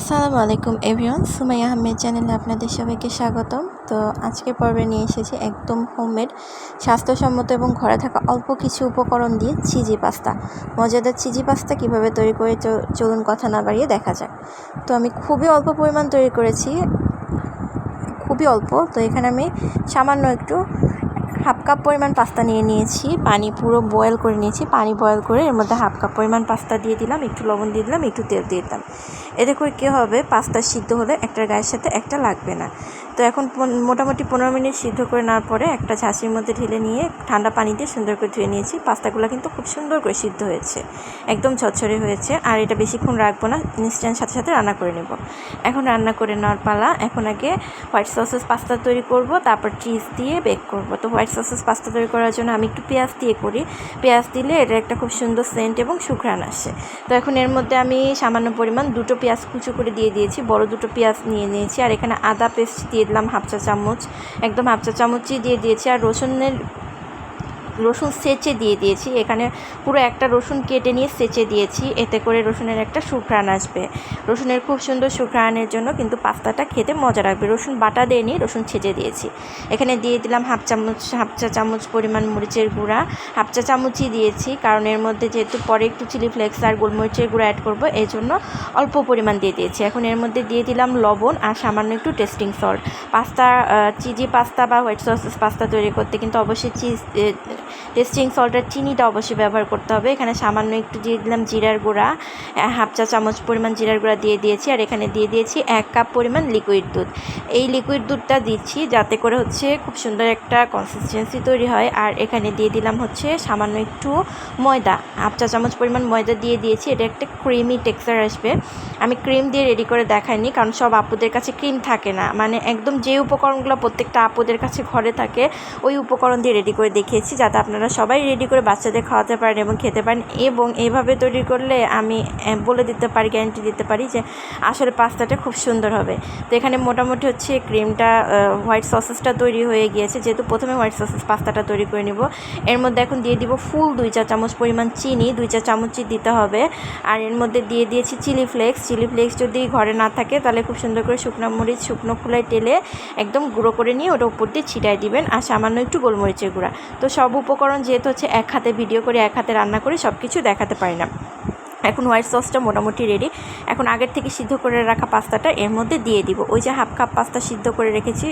আসসালামু আলাইকুম এভরিওয়ান সুমাই আহমেদ চ্যানেলে আপনাদের সবাইকে স্বাগতম। তো আজকের পর্বে নিয়ে এসেছি একদম হোমমেড স্বাস্থ্যসম্মত এবং ঘরে থাকা অল্প কিছু উপকরণ দিয়ে চিজি পাস্তা। মজাদার চিজি পাস্তা কীভাবে তৈরি করে চলুন কথা না বাড়িয়ে দেখা যাক। তো আমি খুবই অল্প পরিমাণ তৈরি করেছি, খুবই অল্প। তো এখানে আমি সামান্য একটু হাফ কাপ পরিমাণ পাস্তা নিয়ে নিয়েছি, পানি পুরো বয়েল করে নিয়েছি। পানি বয়েল করে এর মধ্যে হাফ কাপ পরিমাণ পাস্তা দিয়ে দিলাম, একটু লবণ দিয়ে দিলাম, একটু তেল দিয়ে দিলাম। এতে করে কী হবে? পাস্তা সিদ্ধ হলে একটার গায়ের সাথে একটা লাগবে না। তো এখন মোটামুটি পনেরো মিনিট সিদ্ধ করে নেওয়ার পরে একটা ঝাঁসির মধ্যে ঢেলে নিয়ে ঠান্ডা পানি দিয়ে সুন্দর করে ধুয়ে নিয়েছি। পাস্তাগুলো কিন্তু খুব সুন্দর করে সিদ্ধ হয়েছে। একদম ঝরঝরে হয়েছে। আর এটা বেশিক্ষণ রাখব না। ইনস্ট্যান্ট সাথে সাথে রান্না করে নেব। এখন রান্না করে নেওয়ার পালা। এখন আগে হোয়াইট সসেস পাস্তা তৈরি করব, তারপর চিজ দিয়ে বেক করব। তো হোয়াইট সসেস পাস্তা তৈরি করার জন্য আমি একটু পেঁয়াজ দিয়ে করি। পেঁয়াজ দিলে এটা একটা খুব সুন্দর সেন্ট এবং শুকরান আসে। তো এখন এর মধ্যে আমি সামান্য পরিমাণ দুটো পেঁয়াজ কুচো করে দিয়ে দিয়েছি, বড় দুটো পেঁয়াজ নিয়ে নিয়েছি, আর এখানে আদা পেস্ট দিয়ে দিলাম হাফ চা চামচ। একদম হাফ চা চামচই দিয়ে দিয়েছি, আর রসুনের রসুন সেচে দিয়ে দিয়েছি। এখানে পুরো একটা রসুন কেটে নিয়ে সেচে দিয়েছি। এতে করে রসুনের একটা সুঘ্রাণ আসবে। রসুনের খুব সুন্দর সুঘ্রাণের জন্য কিন্তু পাস্তাটা খেতে মজা রাখবে রসুন বাটা দিয়ে নিয়ে রসুন ছেঁচে দিয়েছি। এখানে দিয়ে দিলাম হাফ চামচ, হাফ চা চামচ পরিমাণ মরিচের গুঁড়া। হাফ চা চামচই দিয়েছি, কারণ এর মধ্যে যেহেতু পরে একটু চিলি ফ্লেক্স আর গোলমরিচের গুঁড়া অ্যাড করব এই জন্য অল্প পরিমাণ দিয়ে দিয়েছি। এখন এর মধ্যে দিয়ে দিলাম লবণ আর সামান্য একটু tasting salt pasta cheesy pasta বা হোয়াইট সসেস পাস্তা তৈরি করতে কিন্তু অবশ্যই চিজ টেস্টিং সল্টের চিনিটা অবশ্যই ব্যবহার করতে হবে। এখানে সামান্য একটু দিয়ে দিলাম জিরার গুঁড়া হাফ চা চামচ পরিমাণ জিরার গুঁড়া দিয়ে দিয়েছি, আর এখানে দিয়ে দিয়েছি এক কাপ পরিমাণ লিকুইড দুধ। এই লিকুইড দুধটা দিচ্ছি যাতে করে হচ্ছে খুব সুন্দর একটা কনসিস্টেন্সি তৈরি হয়। আর এখানে দিয়ে দিলাম হচ্ছে সামান্য একটু ময়দা, হাফ চা চামচ পরিমাণ ময়দা দিয়ে দিয়েছি। এটা একটা ক্রিমি টেক্সচার আসবে। আমি ক্রিম দিয়ে রেডি করে দেখাইনি, কারণ সব আপুদের কাছে ক্রিম থাকে না। মানে একদম যে উপকরণগুলো প্রত্যেকটা আপুদের কাছে ঘরে থাকে, ওই উপকরণ দিয়ে রেডি করে দেখিয়েছি যাতে আপনারা সবাই রেডি করে বাচ্চাদের খাওয়াতে পারেন এবং খেতে পারেন এবং এইভাবে তৈরি করলে আমি বলে দিতে পারি গ্যারান্টি দিতে পারি যে আসলে পাস্তাটা খুব সুন্দর হবে। তো এখানে মোটামুটি হচ্ছে ক্রিমটা হোয়াইট সসেসটা তৈরি হয়ে গিয়েছে। যেহেতু প্রথমে হোয়াইট সসেস পাস্তাটা তৈরি করে নিব। এর মধ্যে এখন দিয়ে দিব ফুল দুই চা চামচ পরিমাণ চিনি, দুই চা চামচই দিতে হবে। আর এর মধ্যে দিয়ে দিয়েছি চিলি ফ্লেক্স চিলি ফ্লেক্স যদি ঘরে না থাকে তাহলে খুব সুন্দর করে শুকনো মরিচ, শুকনো খোলায় টেলে একদম গুঁড়ো করে নিয়ে ওটা উপর দিয়ে ছিটাই দিবেন। আর সামান্য একটু গোলমরিচের গুঁড়া। তো সব উপকরণ যেহেতু হচ্ছে এক হাতে ভিডিও করে, এক হাতে রান্না করে সব কিছু দেখাতে পারি না। এখন হোয়াইট সসটা মোটামুটি রেডি এখন আগের থেকে সিদ্ধ করে রাখা পাস্তাটা এর মধ্যে দিয়ে দিব। ওই যে হাফ কাপ পাস্তা সিদ্ধ করে রেখেছি,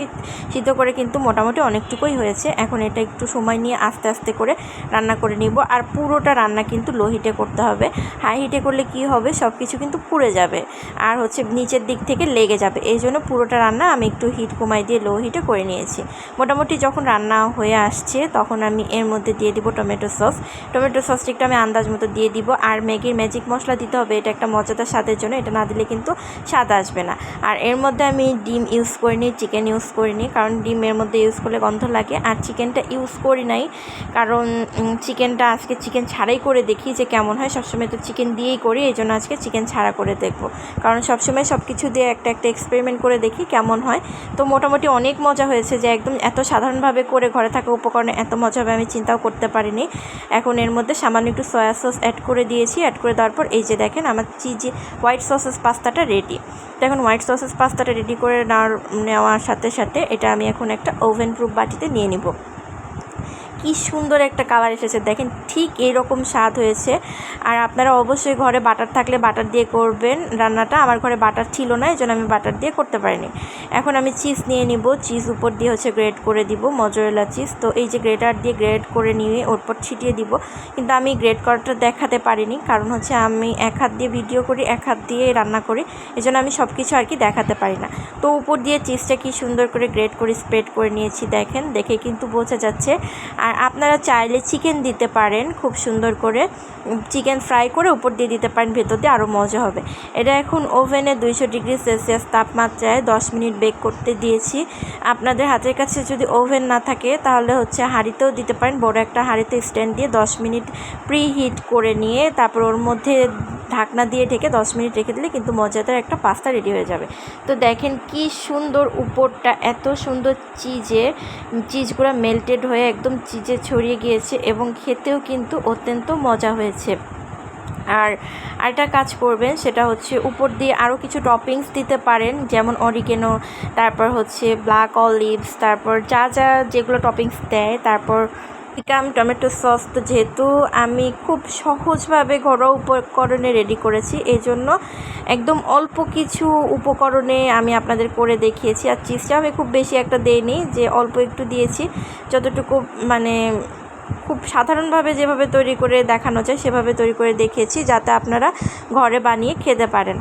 সিদ্ধ করে কিন্তু মোটামুটি অনেকটুকুই হয়েছে। এখন এটা একটু সময় নিয়ে আস্তে আস্তে করে রান্না করে নিব। আর পুরোটা রান্না কিন্তু লো হিটে করতে হবে। হাই হিটে করলে কি হবে? সব কিছু কিন্তু পুড়ে যাবে। আর হচ্ছে নিচের দিক থেকে লেগে যাবে। এই জন্য পুরোটা রান্না আমি একটু হিট কমাই দিয়ে লো হিটে করে নিয়েছি। মোটামুটি যখন রান্না হয়ে আসছে, তখন আমি এর মধ্যে দিয়ে দিব টমেটো সস টমেটো সসটা একটু আমি আন্দাজ মতো দিয়ে দিব। আর ম্যাগির ম্যাজিক মশলা দিতে হবে, এটা একটা মজাদার স্বাদের জন্য, এটা না দিলে কিন্তু স্বাদ আসবে না। আর এর মধ্যে আমি ডিম ইউজ করিনি চিকেন ইউজ করিনি, কারণ ডিমের মধ্যে ইউজ করলে গন্ধ লাগে। আর চিকেনটা ইউজ করি নাই, কারণ চিকেনটা আজকে চিকেন ছাড়াই করে দেখি যে কেমন হয়। সবসময় তো চিকেন দিয়েই করি, এই জন্য আজকে চিকেন ছাড়া করে দেখব। কারণ সবসময় সব কিছু দিয়ে একটা একটা এক্সপেরিমেন্ট করে দেখি কেমন হয়। তো মোটামুটি অনেক মজা হয়েছে যে একদম এত সাধারণভাবে করে ঘরে থাকা উপকরণে এত মজা হবে আমি চিন্তাও করতে পারিনি। এখন এর মধ্যে সামান্য একটু সয়া সস অ্যাড করে দিয়েছি অ্যাড করে দেওয়ার পর এই যে দেখেন আমার চিজি হোয়াইট সসেস পাস্তাটা রেডি তো এখন হোয়াইট সসেস পাস্তাটা রেডি করে নেওয়ার নেওয়ার সাথে সাথে এটা আমি এখন একটা ওভেন প্রুফ বাটিতে নিয়ে নিব। কি সুন্দর একটা কালার এসেছে। দেখেন ঠিক এরকম স্বাদ হয়েছে। আর আপনারা অবশ্যই ঘরে বাটার থাকলে বাটার দিয়ে করবেন। রান্নাটা আমার ঘরে বাটার ছিল না এই জন্য আমি বাটার দিয়ে করতে পারিনি। এখন আমি চিজ নিয়ে নিব। চিজ উপর দিয়ে হচ্ছে গ্রেড করে দিব, মজরেলা চিজ। তো এই যে গ্রেটার দিয়ে গ্রেড করে নিয়ে ওর উপর ছিটিয়ে দিব। কিন্তু আমি গ্রেড করাটা দেখাতে পারিনি, কারণ হচ্ছে আমি এক হাত দিয়ে ভিডিও করি, এক হাত দিয়ে রান্না করি। এই জন্য আমি সব কিছু আর কি দেখাতে পারি না। তো উপর দিয়ে চিজটা কি সুন্দর করে গ্রেড করে স্প্রেড করে নিয়েছি, দেখেন। দেখে কিন্তু বোঝা যাচ্ছে। আর আপনারা চাইলে চিকেন দিতে পারেন, খুব সুন্দর করে। চিকেন ফ্রাই করে উপর দিয়ে দিতে পারেন, ভেতর দিয়ে আরও মজা হবে। এটা এখন ওভেনে দুইশো ডিগ্রি সেলসিয়াস তাপমাত্রায় দশ মিনিট বেক করতে দিয়েছি। আপনাদের হাতের কাছে যদি ওভেন না থাকে, তাহলে হচ্ছে হাঁড়িতেও দিতে পারেন। বড় একটা হাঁড়িতে স্ট্যান্ড দিয়ে দশ মিনিট প্রি হিট করে নিয়ে, তারপর ওর মধ্যে ঢাকনা দিয়ে ঢেকে দশ মিনিট রেখে দিলে কিন্তু মজাদার একটা পাস্তা রেডি হয়ে যাবে। তো দেখেন কি সুন্দর উপরটা, এত সুন্দর চিজে, চিজগুলো মেল্টেড হয়ে একদম চিজে ছড়িয়ে গিয়েছে এবং খেতেও কিন্তু অত্যন্ত মজা হয়েছে। আর আরেকটা কাজ করবেন, সেটা হচ্ছে উপর দিয়ে আরও কিছু টপিংস দিতে পারেন, যেমন অরিগেনো তারপর হচ্ছে ব্ল্যাক অলিভস তারপর যা যা যেগুলো টপিংস দেয়, তারপর ক্যাপসিকাম, টমেটো সস তো যেহেতু আমি খুব সহজভাবে ঘরোয়া উপকরণে রেডি করেছি এই জন্য একদম অল্প কিছু উপকরণে আমি আপনাদের করে দেখিয়েছি। আর চিজটা আমি খুব বেশি একটা দেইনি, যে অল্প একটু দিয়েছি। যতটুকু মানে খুব সাধারণভাবে যেভাবে তৈরি করে দেখানো যায়, সেভাবে তৈরি করে দেখিয়েছি, যাতে আপনারা ঘরে বানিয়ে খেতে পারেন।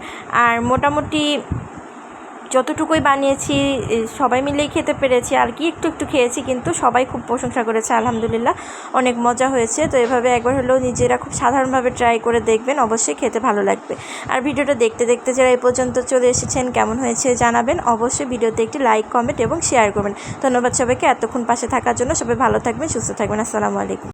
আর মোটামুটি যতটুকুই বানিয়েছি সবাই মিলেই খেতে পেরেছি, আর কি একটু একটু খেয়েছি, কিন্তু সবাই খুব প্রশংসা করেছে, আলহামদুলিল্লাহ। অনেক মজা হয়েছে। তো এভাবে একবার হলেও নিজেরা খুব সাধারণভাবে ট্রাই করে দেখবেন, অবশ্যই খেতে ভালো লাগবে। আর ভিডিওটা দেখতে দেখতে যারা এই পর্যন্ত চলে এসেছেন, কেমন হয়েছে জানাবেন। অবশ্যই ভিডিওতে একটি লাইক কমেন্ট এবং শেয়ার করবেন। ধন্যবাদ সবাইকে। এতক্ষণ পাশে থাকার জন্য সবাই ভালো থাকবেন, সুস্থ থাকবেন। আসসালামু আলাইকুম।